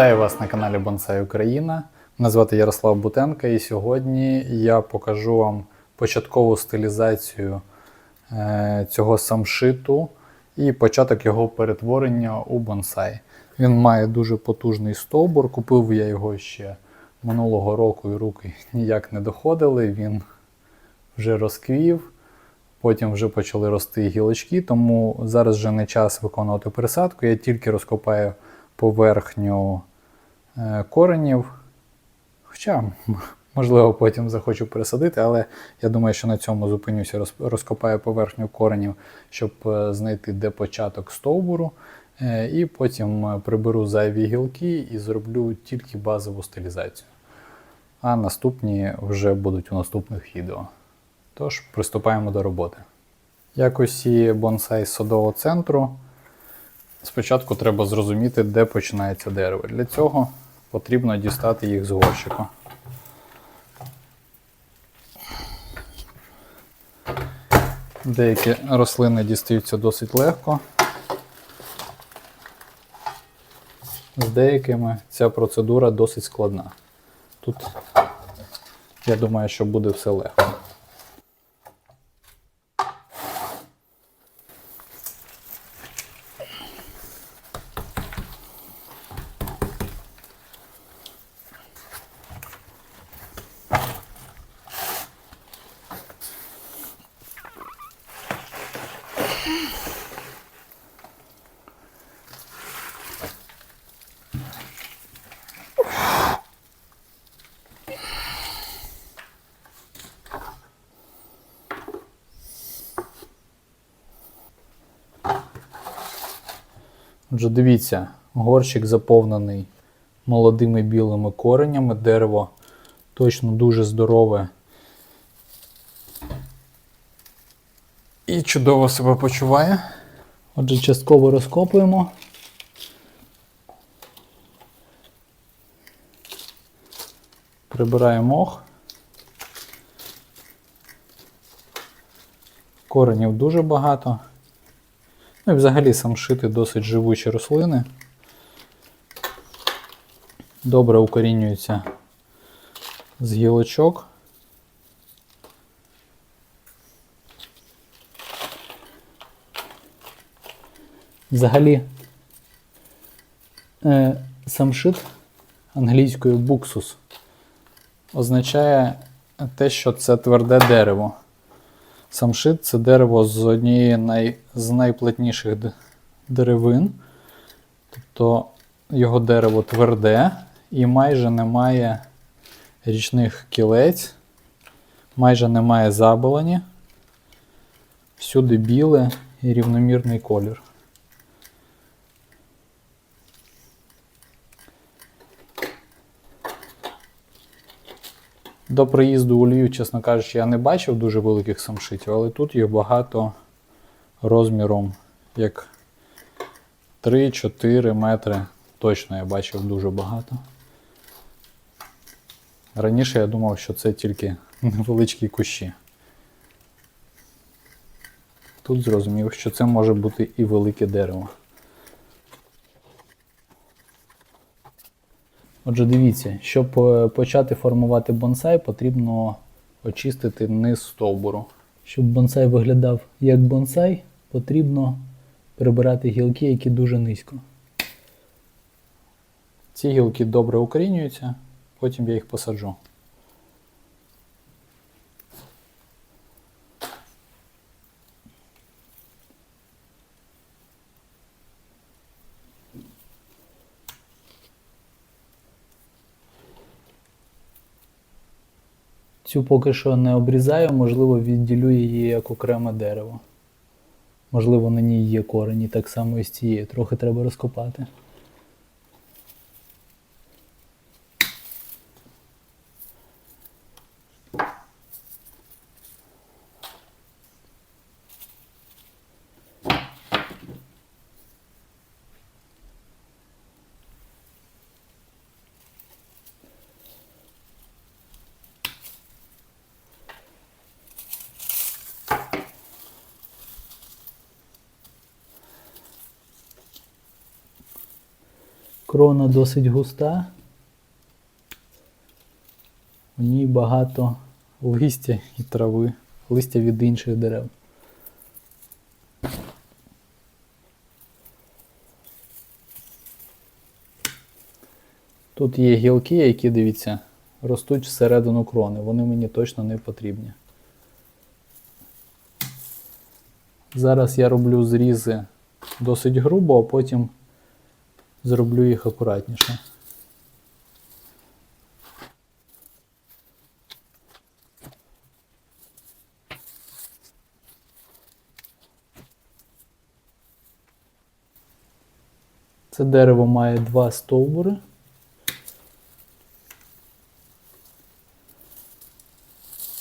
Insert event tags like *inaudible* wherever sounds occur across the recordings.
Вітаю вас на каналі Бонсай Україна. Мене звати Ярослав Бутенко, і сьогодні я покажу вам початкову стилізацію е, цього самшиту і початок його перетворення у бонсай. Він має дуже потужний стовбур. Купив я його ще минулого року, і руки ніяк не доходили. Він вже розквів. Потім вже почали рости гілочки, тому зараз вже не час виконувати пересадку. Я тільки розкопаю поверхню коренів. Хоча, *laughs* можливо, потім захочу пересадити, але я думаю, що на цьому зупинюся, розкопаю поверхню коренів, щоб е, знайти де початок стовбуру. Е, І потім е, приберу зайві гілки і зроблю тільки базову стилізацію. А наступні вже будуть у наступних відео. Тож, приступаємо до роботи. Як усі бонсай садового центру, спочатку треба зрозуміти, де починається дерево. Для цього потрібно дістати їх з горщика. Деякі рослини дістаються досить легко. З деякими ця процедура досить складна. Тут я думаю, що буде все легко. Отже, дивіться, горщик заповнений молодими білими коренями, дерево точно дуже здорове. І чудово себе почуває. Отже, частково розкопуємо. Прибираємо мох. Коренів дуже багато. Ну і взагалі самшити досить живучі рослини. Добре укорінюються з гілочок. Взагалі е, самшит англійською буксус означає те, що це тверде дерево. Самшит це дерево з однієї най, з найплотніших д- деревин. Тобто його дерево тверде і майже немає річних кілець, майже немає заболоні. Всюди біле і рівномірний колір. До приїзду у Львів, чесно кажучи, я не бачив дуже великих самшитів, але тут їх багато розміром як 3-4 метри. Точно я бачив дуже багато. Раніше я думав, що це тільки невеличкі кущі. Тут зрозумів, що це може бути і велике дерево. Отже, дивіться, щоб е, почати формувати бонсай, потрібно очистити низ стовбуру. Щоб бонсай виглядав як бонсай, потрібно прибирати гілки, які дуже низько. Ці гілки добре укорінюються, потім я їх посаджу. Цю поки що не обрізаю, можливо, відділю її як окреме дерево. Можливо, на ній є корені, так само і з цією. Трохи треба розкопати. Крона досить густа. У ній багато листя і трави, листя від інших дерев. Тут є гілки, які, дивіться, ростуть всередину крони. Вони мені точно не потрібні. Зараз я роблю зрізи досить грубо, а потім зроблю їх акуратніше. Це дерево має два стовбури.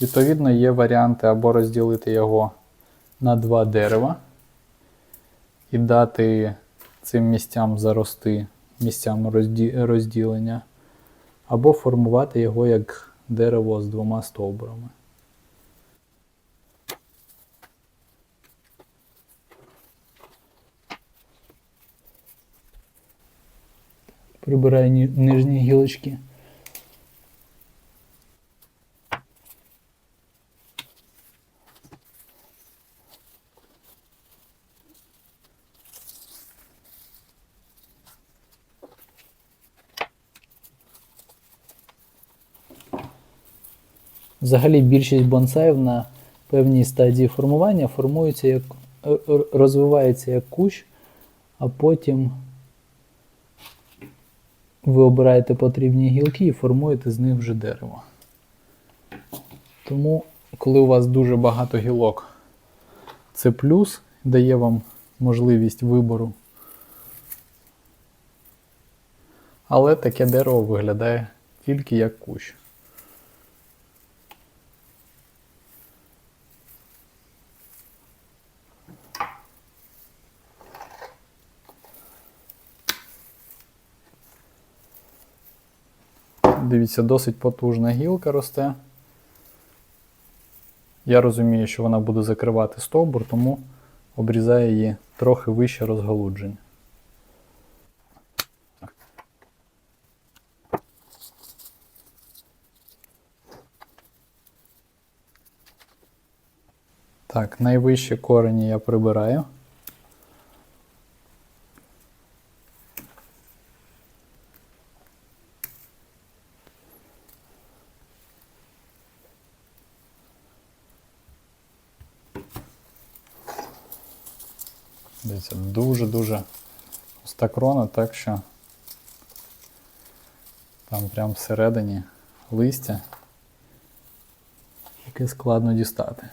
Відповідно, є варіанти або розділити його на два дерева і дати цим місцям зарости місцям розді- розділення, або формувати його як дерево з двома стовбурами. Прибираю нижні гілочки. Взагалі більшість бонсаїв на певній стадії формування формуються як розвивається як кущ, а потім ви обираєте потрібні гілки і формуєте з них вже дерево. Тому, коли у вас дуже багато гілок, це плюс, дає вам можливість вибору. Але таке дерево виглядає тільки як кущ. Дивіться, досить потужна гілка росте. Я розумію, що вона буде закривати стовбур, тому обрізаю її трохи вище розгалудження. Так, найвищі корені я прибираю. Дивіться, дуже-дуже густа крона, так що там прямо всередині листя, яке складно дістати.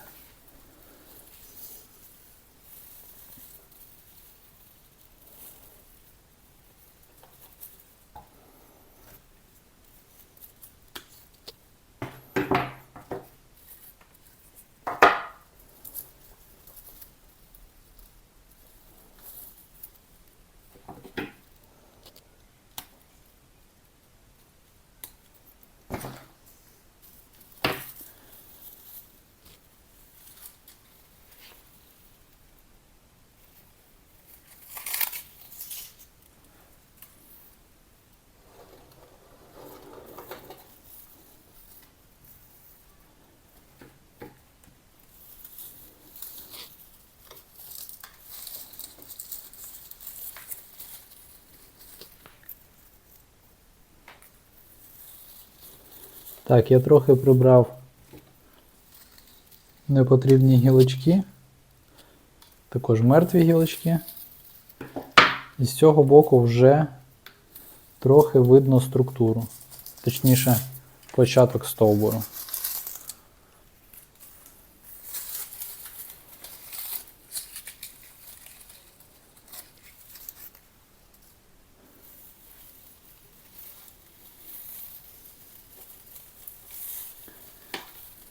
Так, я трохи прибрав непотрібні гілочки, також мертві гілочки. І з цього боку вже трохи видно структуру, точніше, початок стовбуру.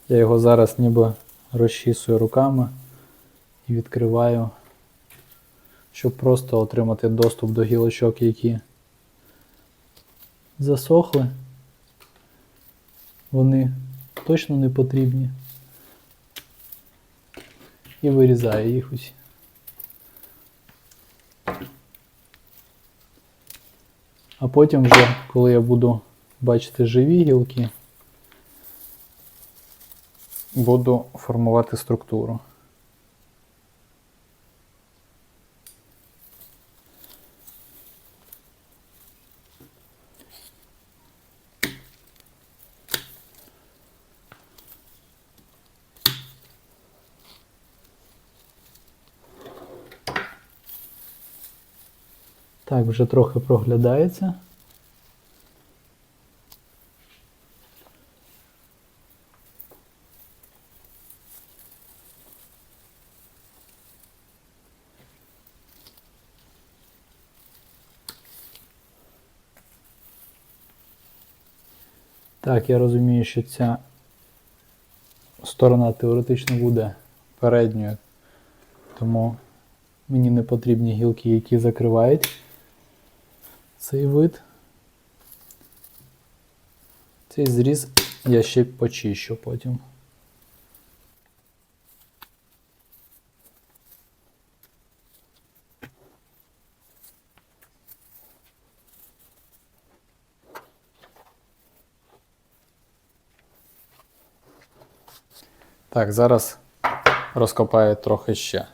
Я його зараз ніби розчісую руками і відкриваю, щоб просто отримати доступ до гілочок, які засохли. Вони точно не потрібні. І вирізаю їх усі. А потім вже, коли я буду бачити живі гілки, Буду формувати структуру. так вже трохи проглядається. Так, я розумію, що ця сторона теоретично буде передньою, тому мені не потрібні гілки, які закривають цей вид. Цей зріз я ще почищу потім. Так, зараз розкопаю трохи ще.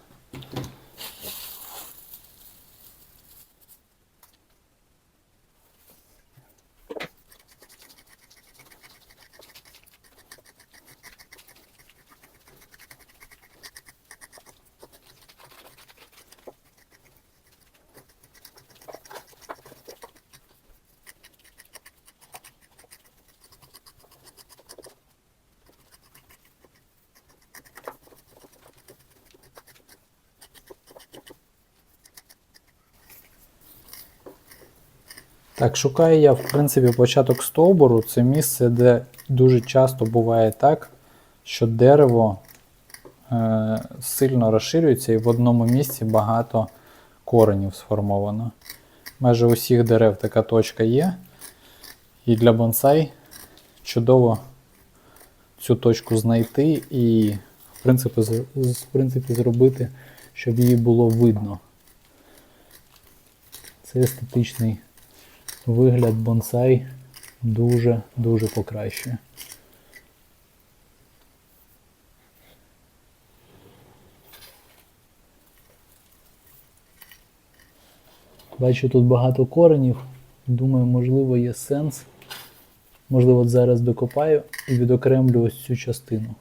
Так, шукаю я, в принципі, початок стовбуру. Це місце, де дуже часто буває так, що дерево е, сильно розширюється і в одному місці багато коренів сформовано. Майже у всіх дерев така точка є. І для бонсай чудово цю точку знайти і, в принципі, в принципі зробити, щоб її було видно. Це естетичний вигляд бонсай дуже-дуже покращує. Бачу тут багато коренів. Думаю, можливо, є сенс. Можливо, зараз докопаю і відокремлю ось цю частину.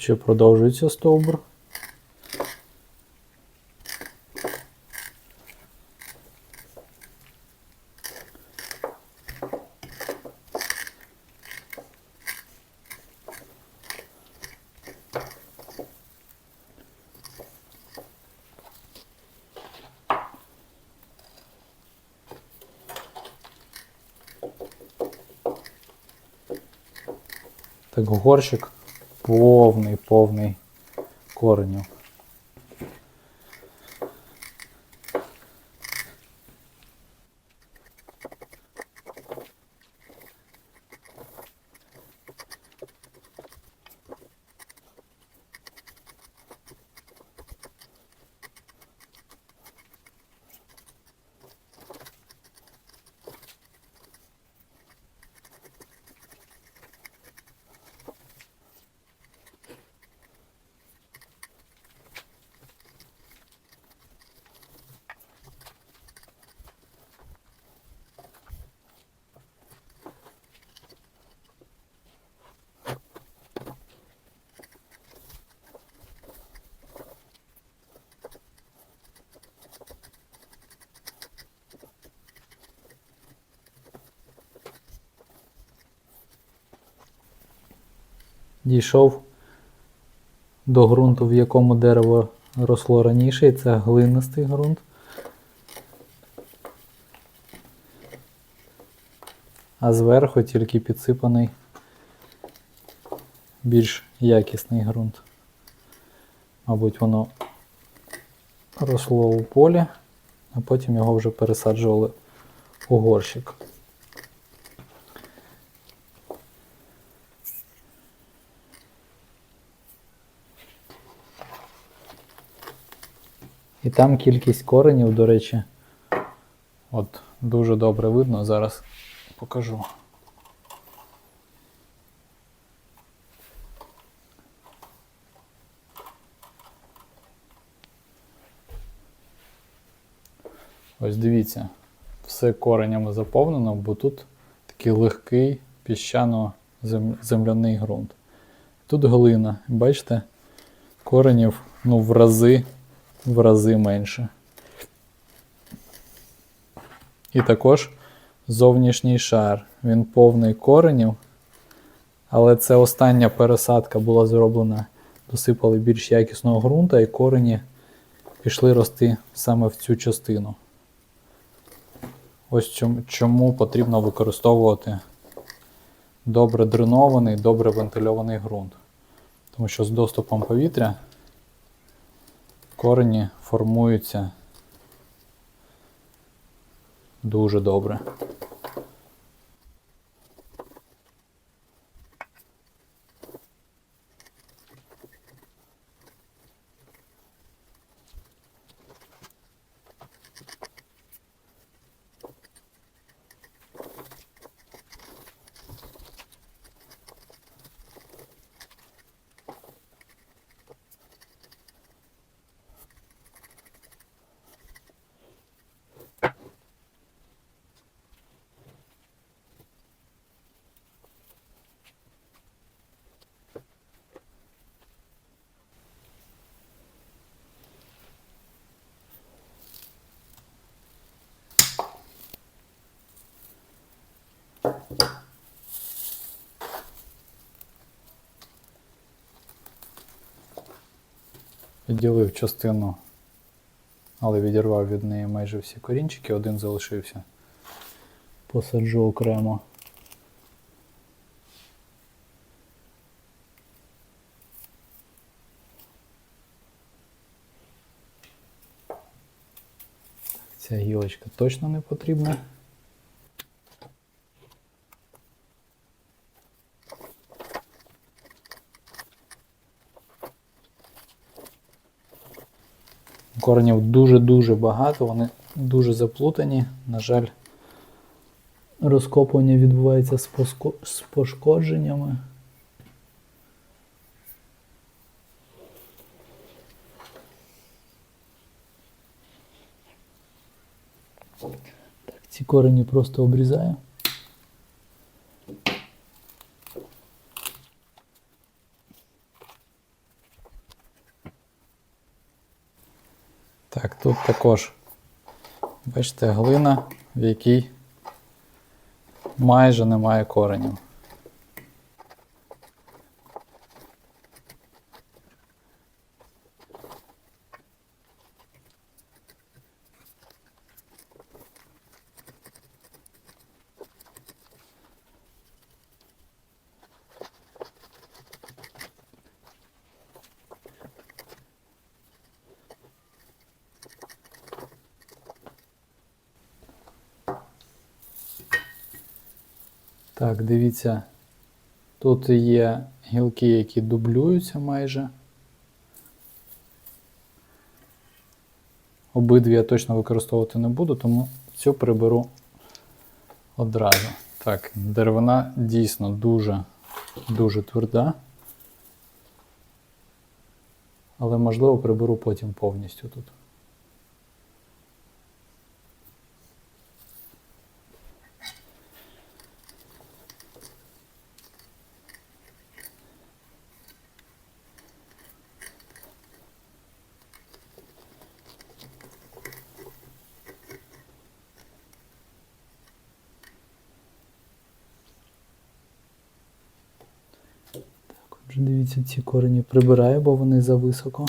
Ще продовжується стовбур. Так, горщик повний, повний коренів. Дійшов до ґрунту, в якому дерево росло раніше, і це глинистий ґрунт. А зверху тільки підсипаний більш якісний ґрунт. Мабуть, воно росло у полі, а потім його вже пересаджували у горщик. І там кількість коренів, до речі, от дуже добре видно. Зараз покажу. Ось дивіться, все коренями заповнено, бо тут такий легкий піщано-земляний ґрунт. Тут глина, бачите, коренів ну, в рази, в рази менше. І також зовнішній шар. Він повний коренів, але це остання пересадка була зроблена, досипали більш якісного ґрунта, і корені пішли рости саме в цю частину. Ось чому, потрібно використовувати добре дренований, добре вентильований ґрунт. Тому що з доступом повітря корені формуються дуже добре. Відділив частину, але відірвав від неї майже всі корінчики, один залишився. Посаджу окремо. Ця гілочка точно не потрібна. Коренів дуже-дуже багато, вони дуже заплутані. На жаль, розкопування відбувається з, пошкодженнями. Так, ці корені просто обрізаю. Так, тут також, бачите, глина, в якій майже немає коренів. Так, дивіться, тут є гілки, які дублюються майже. Обидві я точно використовувати не буду, тому цю приберу одразу. Так, деревина дійсно дуже, дуже тверда. Але можливо приберу потім повністю тут. Дивіться, ці корені прибираю, бо вони зависоко.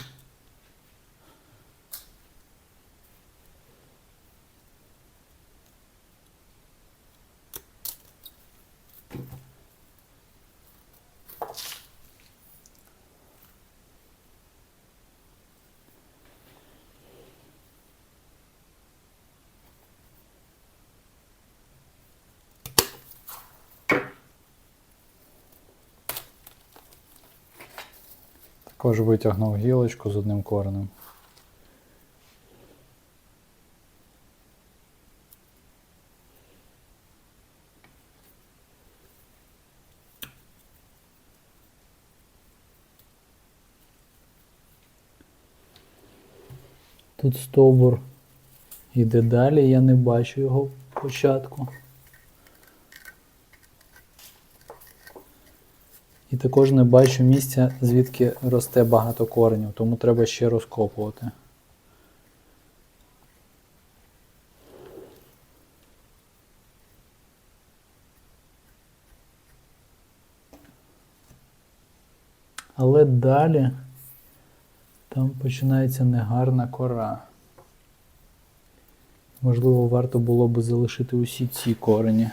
Також витягнув гілочку з одним коренем. Тут стовбур іде далі, я не бачу його початку. І також не бачу місця, звідки росте багато коренів, тому треба ще розкопувати. Але далі там починається негарна кора. Можливо, варто було би залишити усі ці корені.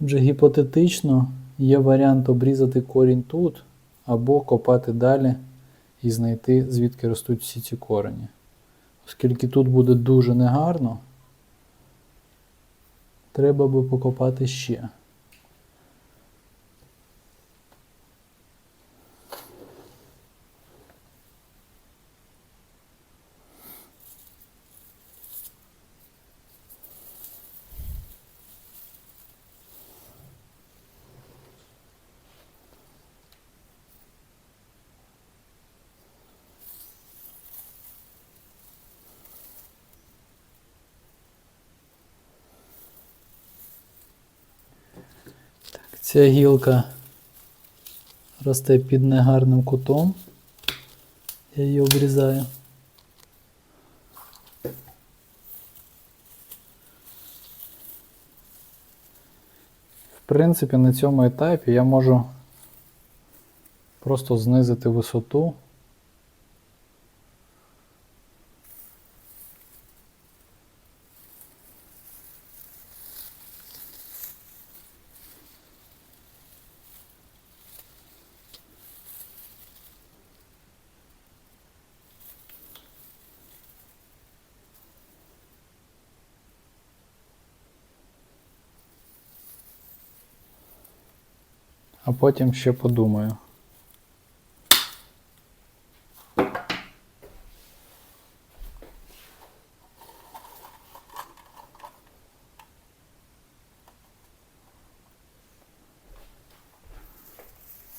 Вже гіпотетично є варіант обрізати корінь тут, або копати далі і знайти, звідки ростуть всі ці корені. Оскільки тут буде дуже негарно, треба би покопати ще. Ця гілка росте під негарним кутом. Я її обрізаю. В принципі, на цьому етапі я можу просто знизити висоту. Потім ще подумаю.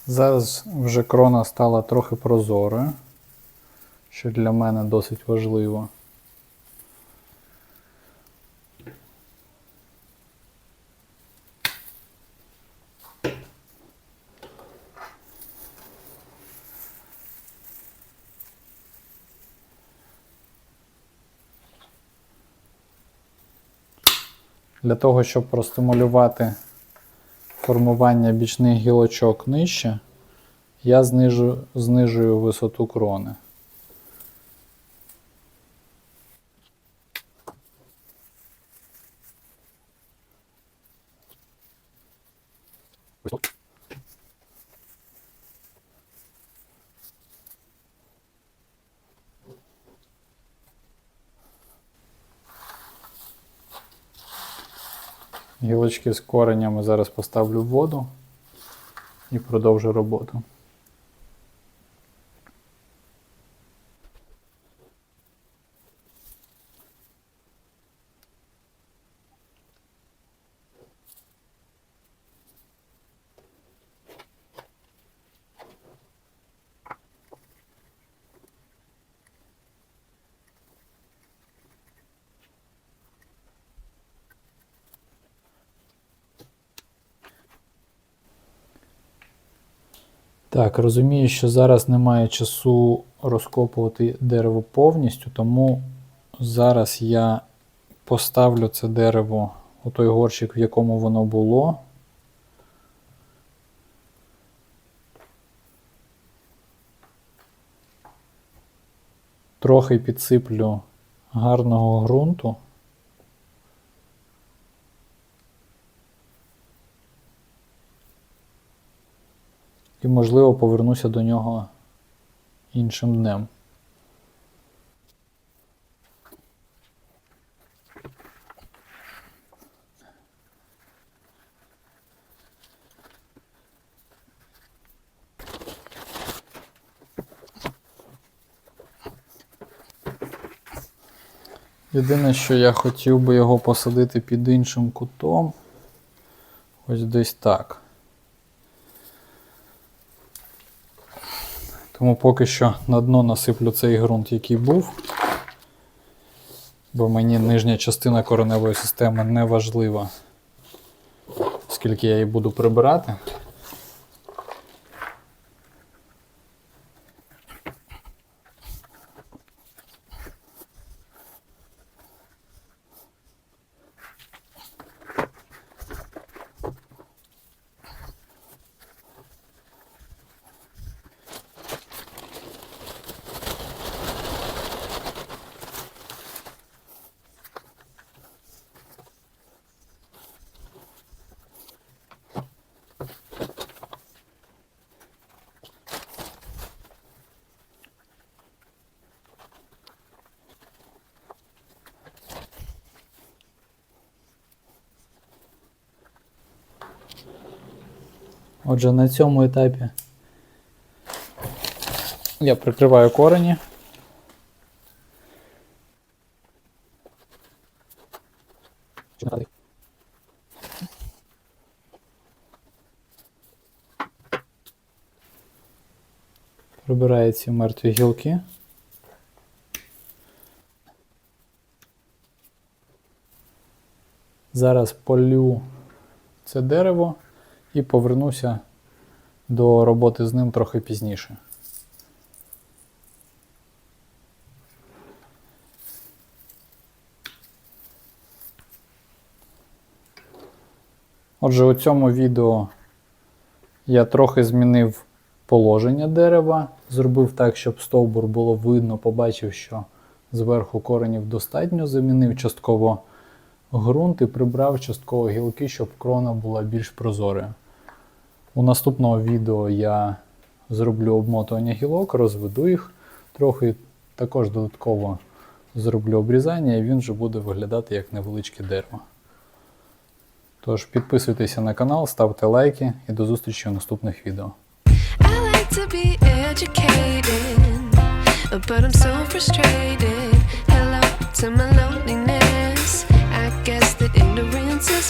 Зараз вже крона стала трохи прозорою, що для мене досить важливо. Для того, щоб простимулювати формування бічних гілочок нижче, я знижу, знижую висоту крони. Гілочки з коренями зараз поставлю в воду і продовжу роботу. Так, розумію, що зараз немає часу розкопувати дерево повністю, тому зараз я поставлю це дерево у той горщик, в якому воно було. Трохи підсиплю гарного ґрунту. І, можливо, повернуся до нього іншим днем. Єдине, що я хотів би його посадити під іншим кутом. Ось десь так. Тому поки що на дно насиплю цей ґрунт, який був. Бо мені нижня частина кореневої системи не важлива, скільки я її буду прибирати. Отже, на цьому етапі я прикриваю корені. Прибираю ці мертві гілки. Зараз полю це дерево і повернуся до роботи з ним трохи пізніше. Отже, у цьому відео я трохи змінив положення дерева, зробив так, щоб стовбур було видно, побачив, що зверху коренів достатньо, замінив частково ґрунт і прибрав частково гілки, щоб крона була більш прозорою. У наступного відео я зроблю обмотування гілок, розведу їх трохи, також додатково зроблю обрізання, і він вже буде виглядати як невеличке дерево. Тож підписуйтеся на канал, ставте лайки і до зустрічі у наступних відео. But I'm so frustrated. Hello to my loneliness. I guess that ignorance is